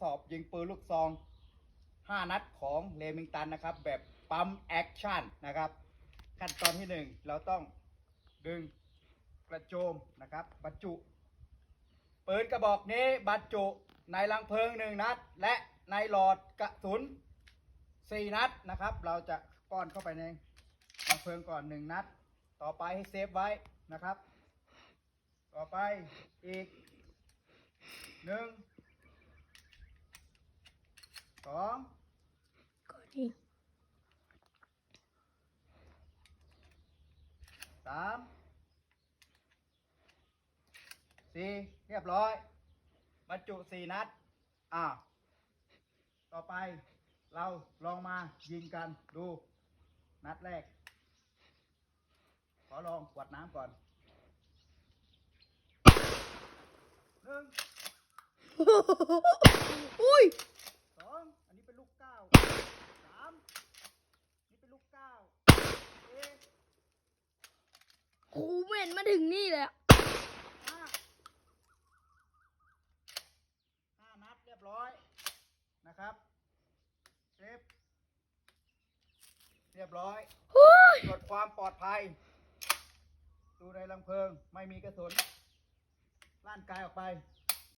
สอบยิงปืนลูกซอง 5 นัดของเลมิงตันนะครับ แบบปั๊มแอคชั่นนะครับ ขั้นตอนที่ 1 เราต้องดึงกระโจมนะครับบรรจุปืนกระบอกนี้บรรจุในลังเพลิงหนึ่งนัด และในหลอดกระสุน 4 นัดนะครับ เราจะป้อนเข้าไปในลังเพลิงก่อน 1 นัด ต่อไปให้เซฟไว้นะครับ ต่อไปอีกหนึ่ง สองก็ดีสามสี่เรียบร้อย บรรจุสี่นัด อ่า ต่อไปเราลองมายิงกันดู นัดแรก ขอลองกวดน้ำก่อนหนึ่งอุ้ย สองอันนี้เป็นลูกเก้าสามนี่เป็นลูกเก้าเอ๊ะ โหเห ม็นมาถึงนี่เลยอะห้าห้านัดเรียบร้อยนะครับเซฟเรียบร้อยโอ้ยตรวจความปลอดภัย ดูในลังเพลิงไม่มีกระสุนร่านกายออกไป